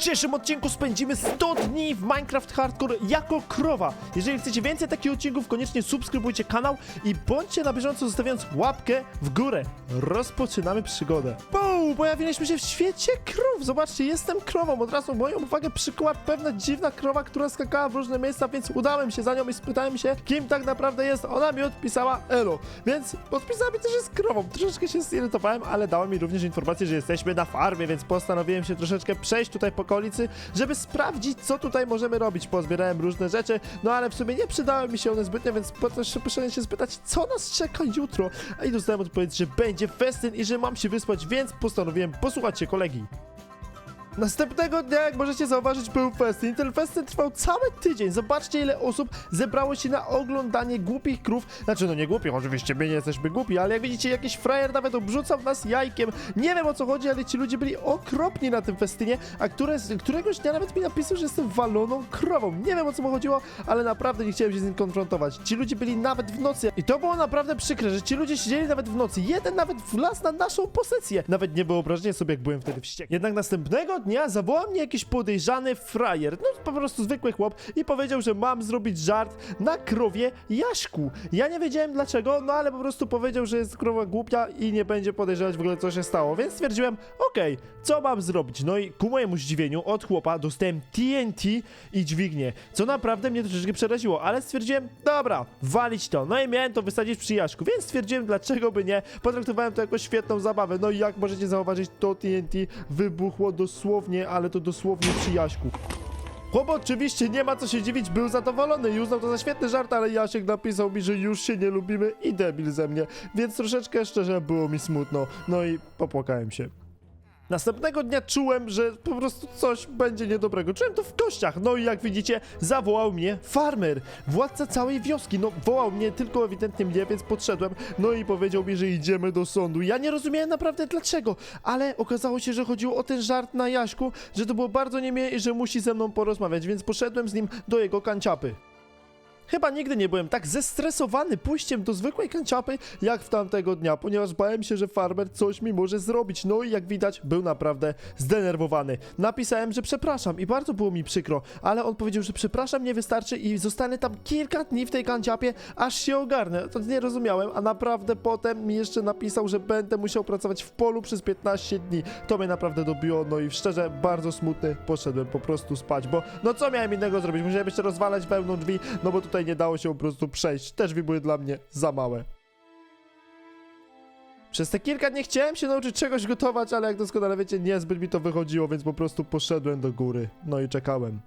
dzisiejszym odcinku spędzimy 100 dni w Minecraft Hardcore jako krowa. Jeżeli chcecie więcej takich odcinków, koniecznie subskrybujcie kanał i bądźcie na bieżąco zostawiając łapkę w górę. Rozpoczynamy przygodę. Bum! Pojawiliśmy się w świecie krów. Zobaczcie, jestem krową. Od razu moją uwagę przykuła pewna dziwna krowa, która skakała w różne miejsca, więc udałem się za nią i spytałem się, kim tak naprawdę jest. Ona mi odpisała Elo, więc podpisała mi też, jest krową. Troszeczkę się zirytowałem, ale dała mi również informację, że jesteśmy na farmie, więc postanowiłem się troszeczkę przejść tutaj po okolicy, żeby sprawdzić, co tutaj możemy robić. Pozbierałem różne rzeczy, no ale w sumie nie przydały mi się one zbytnio, więc poszedłem się spytać, co nas czeka jutro. I dostałem odpowiedź, że będzie festyn i że mam się wyspać, więc postanowiłem posłuchać się kolegi. Następnego dnia, jak możecie zauważyć, był festyn. Ten festyn trwał cały tydzień. Zobaczcie, ile osób zebrało się na oglądanie głupich krów. Znaczy, no nie głupich, oczywiście my nie jesteśmy głupi, ale jak widzicie, jakiś frajer nawet obrzucał nas jajkiem. Nie wiem o co chodzi, ale ci ludzie byli okropni na tym festynie, a które, któregoś dnia nawet mi napisał, że jestem waloną krową. Nie wiem o co mu chodziło, ale naprawdę nie chciałem się z nim konfrontować. Ci ludzie byli nawet w nocy i to było naprawdę przykre, że ci ludzie siedzieli nawet w nocy. Jeden nawet wlazł na naszą pozycję. Nawet nie wyobrażenie sobie, jak byłem wtedy wściekły. Jednak następnego dnia zawołał mnie jakiś podejrzany frajer, no po prostu zwykły chłop i powiedział, że mam zrobić żart na krowie Jaśku. Ja nie wiedziałem dlaczego, no ale po prostu powiedział, że jest krowa głupia i nie będzie podejrzewać w ogóle co się stało, więc stwierdziłem, okej, co mam zrobić? No i ku mojemu zdziwieniu od chłopa dostałem TNT i dźwignię, co naprawdę mnie troszeczkę przeraziło, ale stwierdziłem, dobra, walić to. No i miałem to wysadzić przy Jaśku, więc stwierdziłem, dlaczego by nie. Potraktowałem to jako świetną zabawę. No i jak możecie zauważyć, to TNT wybuchło dosłownie, ale to dosłownie przy Jaśku. Chłop oczywiście nie ma co się dziwić, był zadowolony i uznał to za świetny żart, ale Jasiek napisał mi, że już się nie lubimy i debil ze mnie, więc troszeczkę szczerze było mi smutno, no i popłakałem się. Następnego dnia czułem, że po prostu coś będzie niedobrego. Czułem to w kościach. No i jak widzicie, zawołał mnie farmer, władca całej wioski. No, wołał mnie tylko ewidentnie mnie, więc podszedłem. No i powiedział mi, że idziemy do sądu. Ja nie rozumiałem naprawdę dlaczego, ale okazało się, że chodziło o ten żart na Jaśku, że to było bardzo niemiłe i że musi ze mną porozmawiać, więc poszedłem z nim do jego kanciapy. Chyba nigdy nie byłem tak zestresowany pójściem do zwykłej kanciapy jak w tamtego dnia, ponieważ bałem się, że farmer coś mi może zrobić. No i jak widać, był naprawdę zdenerwowany. Napisałem, że przepraszam i bardzo było mi przykro, ale on powiedział, że przepraszam, nie wystarczy i zostanę tam kilka dni w tej kanciapie, aż się ogarnę. To nie rozumiałem, a naprawdę potem mi jeszcze napisał, że będę musiał pracować w polu przez 15 dni. To mnie naprawdę dobiło, no i szczerze, bardzo smutny, poszedłem po prostu spać, bo no co miałem innego zrobić? Musiałem jeszcze rozwalać pełną drzwi, no bo tutaj nie dało się po prostu przejść. Te drzwi były dla mnie za małe. Przez te kilka dni chciałem się nauczyć czegoś gotować, ale jak doskonale wiecie, niezbyt mi to wychodziło, więc po prostu poszedłem do góry. No i czekałem.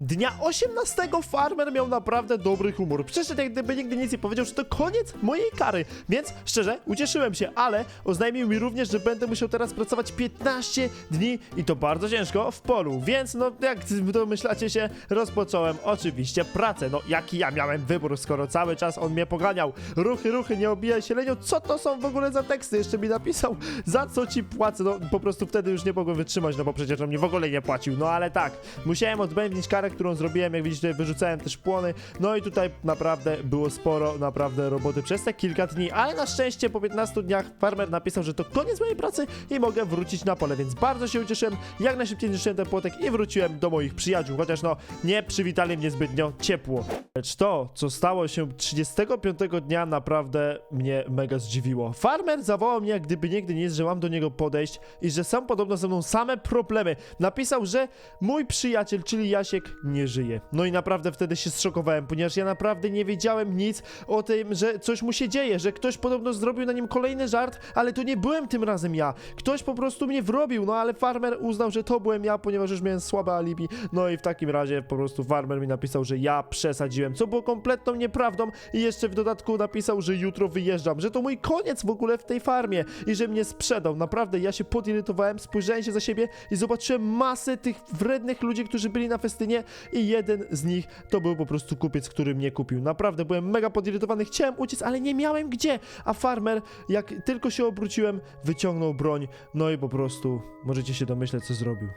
Dnia 18 farmer miał naprawdę dobry humor. Przyszedł jak gdyby nigdy nic i powiedział, że to koniec mojej kary. Więc szczerze, ucieszyłem się, ale oznajmił mi również, że będę musiał teraz pracować 15 dni i to bardzo ciężko w polu. Więc no, jak domyślacie się, rozpocząłem oczywiście pracę. No, jaki ja miałem wybór, skoro cały czas on mnie poganiał. Ruchy, ruchy, nie obijaj się lenią. Co to są w ogóle za teksty? Jeszcze mi napisał, za co ci płacę. No, po prostu wtedy już nie mogłem wytrzymać, no bo przecież on mi w ogóle nie płacił. No, ale tak, musiałem odbębnić karę, którą zrobiłem, jak widzicie, wyrzucałem też płony, no i tutaj naprawdę było sporo, naprawdę roboty przez te kilka dni, ale na szczęście po 15 dniach farmer napisał, że to koniec mojej pracy i mogę wrócić na pole, więc bardzo się ucieszyłem, jak najszybciej zniszczyłem ten płotek i wróciłem do moich przyjaciół, chociaż no, nie przywitali mnie zbytnio ciepło. Lecz to, co stało się 35 dnia naprawdę mnie mega zdziwiło. Farmer zawołał mnie, jak gdyby nigdy nic, że mam do niego podejść i że sam podobno ze mną same problemy. Napisał, że mój przyjaciel, czyli Jasiek, nie żyje. No i naprawdę wtedy się zszokowałem, ponieważ ja naprawdę nie wiedziałem nic o tym, że coś mu się dzieje, że ktoś podobno zrobił na nim kolejny żart, ale to nie byłem tym razem ja. Ktoś po prostu mnie wrobił, no ale farmer uznał, że to byłem ja, ponieważ już miałem słabe alibi. No i w takim razie po prostu farmer mi napisał, że ja przesadziłem, co było kompletną nieprawdą i jeszcze w dodatku napisał, że jutro wyjeżdżam, że to mój koniec w ogóle w tej farmie i że mnie sprzedał. Naprawdę, ja się podirytowałem, spojrzałem się za siebie i zobaczyłem masę tych wrednych ludzi, którzy byli na festynie i jeden z nich to był po prostu kupiec, który mnie kupił. Naprawdę byłem mega podirytowany, chciałem uciec, ale nie miałem gdzie. A farmer, jak tylko się obróciłem, wyciągnął broń, no i po prostu możecie się domyśleć, co zrobił.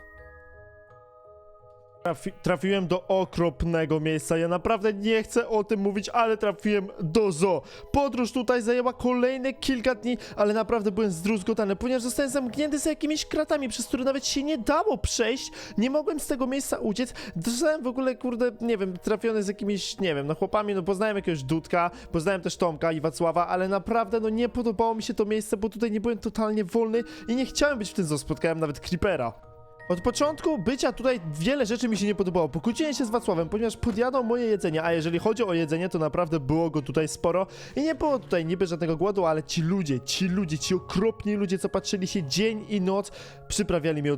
Trafi trafiłem do okropnego miejsca. Ja naprawdę nie chcę o tym mówić, ale trafiłem do zoo. Podróż tutaj zajęła kolejne kilka dni, ale naprawdę byłem zdruzgotany, ponieważ zostałem zamknięty za jakimiś kratami, przez które nawet się nie dało przejść. Nie mogłem z tego miejsca uciec. Zostałem w ogóle, kurde, nie wiem, trafiony z jakimiś, nie wiem, no chłopami, no poznałem jakiegoś Dudka, poznałem też Tomka i Wacława, ale naprawdę, no nie podobało mi się to miejsce, bo tutaj nie byłem totalnie wolny i nie chciałem być w tym zoo. Spotkałem nawet Creepera. Od początku bycia tutaj wiele rzeczy mi się nie podobało. Pokłóciłem się z Wacławem, ponieważ podjadał moje jedzenie, a jeżeli chodzi o jedzenie, to naprawdę było go tutaj sporo i nie było tutaj niby żadnego głodu, ale ci ludzie, ci ludzie, ci okropni ludzie, co patrzyli się dzień i noc, przyprawiali mnie o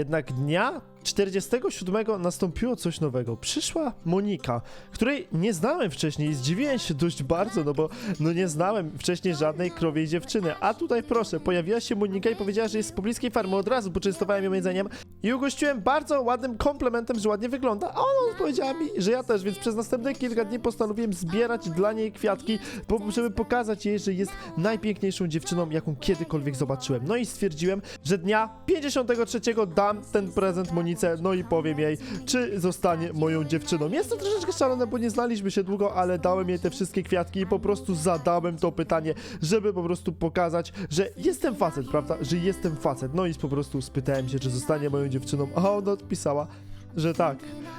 Jednak dnia 47 nastąpiło coś nowego. Przyszła Monika, której nie znałem wcześniej i zdziwiłem się dość bardzo, no bo no nie znałem wcześniej żadnej krowiej dziewczyny. A tutaj proszę, pojawiła się Monika i powiedziała, że jest z pobliskiej farmy. Od razu poczęstowałem ją jedzeniem i ugościłem bardzo ładnym komplementem, że ładnie wygląda. A ona powiedziała mi, że ja też, więc przez następne kilka dni postanowiłem zbierać dla niej kwiatki, bo, żeby pokazać jej, że jest najpiękniejszą dziewczyną, jaką kiedykolwiek zobaczyłem. No i stwierdziłem, że dnia 53 dam ten prezent Monice, no i powiem jej, czy zostanie moją dziewczyną. Jest to troszeczkę szalone, bo nie znaliśmy się długo, ale dałem jej te wszystkie kwiatki i po prostu zadałem to pytanie, żeby po prostu pokazać, że jestem facet, prawda? Że jestem facet. No i po prostu spytałem się, czy zostanie moją dziewczyną, a ona odpisała, że tak.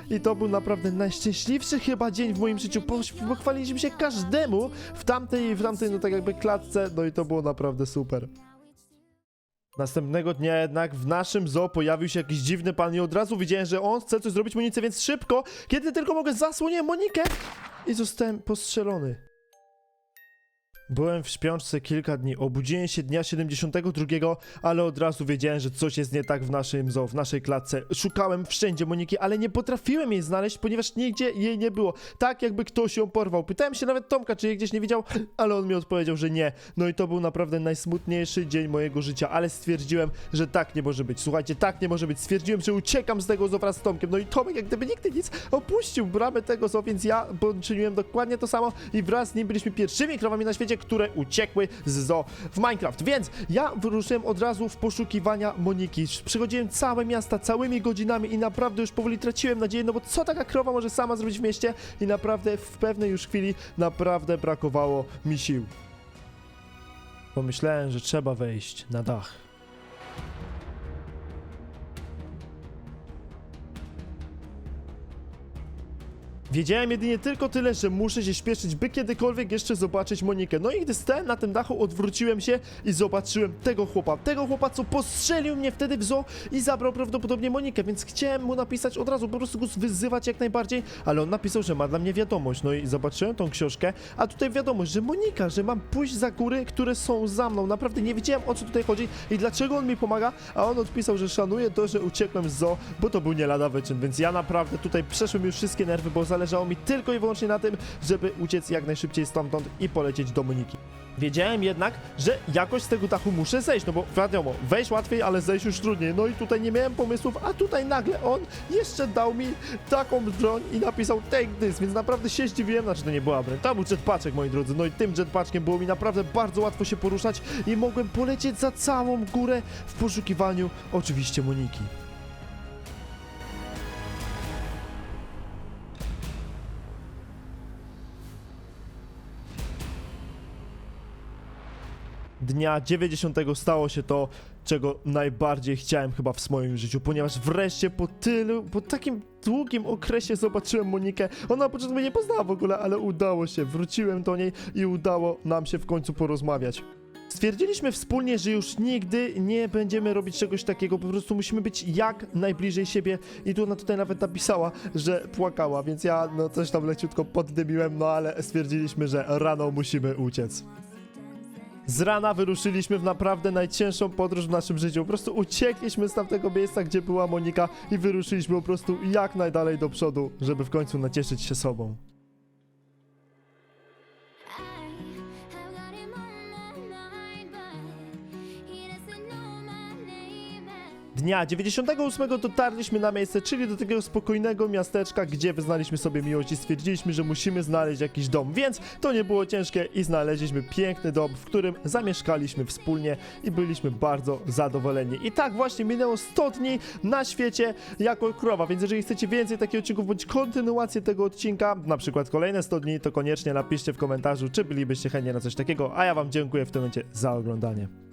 I to był naprawdę najszczęśliwszy chyba dzień w moim życiu. Poś- Pochwaliliśmy się każdemu w tamtej, w tamtej, no tak jakby klatce, no i to było naprawdę super. Następnego dnia jednak w naszym zoo pojawił się jakiś dziwny pan i od razu widziałem, że on chce coś zrobić Monice, więc szybko, kiedy tylko mogę, zasłonię Monikę i zostałem postrzelony. Byłem w śpiączce kilka dni, obudziłem się dnia 72, ale od razu wiedziałem, że coś jest nie tak w naszym zoo, w naszej klatce. Szukałem wszędzie Moniki, ale nie potrafiłem jej znaleźć, ponieważ nigdzie jej nie było. Tak jakby ktoś ją porwał. Pytałem się nawet Tomka, czy jej gdzieś nie widział, ale on mi odpowiedział, że nie. No i to był naprawdę najsmutniejszy dzień mojego życia, ale stwierdziłem, że tak nie może być. Słuchajcie, tak nie może być. Stwierdziłem, że uciekam z tego zoo wraz z Tomkiem. No i Tomek, jak gdyby nigdy nic, opuścił bramę tego zoo, więc ja poczyniłem dokładnie to samo i wraz z nim byliśmy pierwszymi krowami na świecie, które uciekły z zoo w Minecraft. Więc ja wyruszyłem od razu w poszukiwania Moniki. Przychodziłem całe miasta, całymi godzinami i naprawdę już powoli traciłem nadzieję, no bo co taka krowa może sama zrobić w mieście? I naprawdę w pewnej już chwili naprawdę brakowało mi sił. Pomyślałem, że trzeba wejść na dach. Wiedziałem jedynie tylko tyle, że muszę się śpieszyć, by kiedykolwiek jeszcze zobaczyć Monikę. No i gdy stałem na tym dachu, odwróciłem się i zobaczyłem tego chłopa. Tego chłopa, co postrzelił mnie wtedy w zoo i zabrał prawdopodobnie Monikę, więc chciałem mu napisać od razu, po prostu go wyzywać jak najbardziej, ale on napisał, że ma dla mnie wiadomość. No i zobaczyłem tą książkę, a tutaj wiadomość, że Monika, że mam pójść za góry, które są za mną. Naprawdę nie wiedziałem o co tutaj chodzi i dlaczego on mi pomaga, a on odpisał, że szanuje to, że uciekłem z zoo, bo to był nie lada wyczyn, więc ja naprawdę tutaj przeszłem już wszystkie nerwy, bo zależało mi tylko i wyłącznie na tym, żeby uciec jak najszybciej stamtąd i polecieć do Moniki. Wiedziałem jednak, że jakoś z tego dachu muszę zejść, no bo wiadomo, wejść łatwiej, ale zejść już trudniej. No i tutaj nie miałem pomysłów, a tutaj nagle on jeszcze dał mi taką broń i napisał take this, więc naprawdę się zdziwiłem, znaczy to nie była broń, to był jetpaczek, moi drodzy. No i tym jetpaczkiem było mi naprawdę bardzo łatwo się poruszać i mogłem polecieć za całą górę w poszukiwaniu oczywiście Moniki. Dnia 90 stało się to, czego najbardziej chciałem chyba w swoim życiu, ponieważ wreszcie po tylu, po takim długim okresie zobaczyłem Monikę. Ona na początku mnie nie poznała w ogóle, ale udało się. Wróciłem do niej i udało nam się w końcu porozmawiać. Stwierdziliśmy wspólnie, że już nigdy nie będziemy robić czegoś takiego, po prostu musimy być jak najbliżej siebie i tu ona tutaj nawet napisała, że płakała, więc ja no coś tam leciutko poddymiłem, no ale stwierdziliśmy, że rano musimy uciec. Z rana wyruszyliśmy w naprawdę najcięższą podróż w naszym życiu. Po prostu uciekliśmy z tamtego miejsca, gdzie była Monika i wyruszyliśmy po prostu jak najdalej do przodu, żeby w końcu nacieszyć się sobą. Dnia 98 dotarliśmy na miejsce, czyli do takiego spokojnego miasteczka, gdzie wyznaliśmy sobie miłość i stwierdziliśmy, że musimy znaleźć jakiś dom, więc to nie było ciężkie i znaleźliśmy piękny dom, w którym zamieszkaliśmy wspólnie i byliśmy bardzo zadowoleni. I tak właśnie minęło 100 dni na świecie jako krowa, więc jeżeli chcecie więcej takich odcinków bądź kontynuację tego odcinka, na przykład kolejne 100 dni, to koniecznie napiszcie w komentarzu, czy bylibyście chętni na coś takiego, a ja wam dziękuję w tym momencie za oglądanie.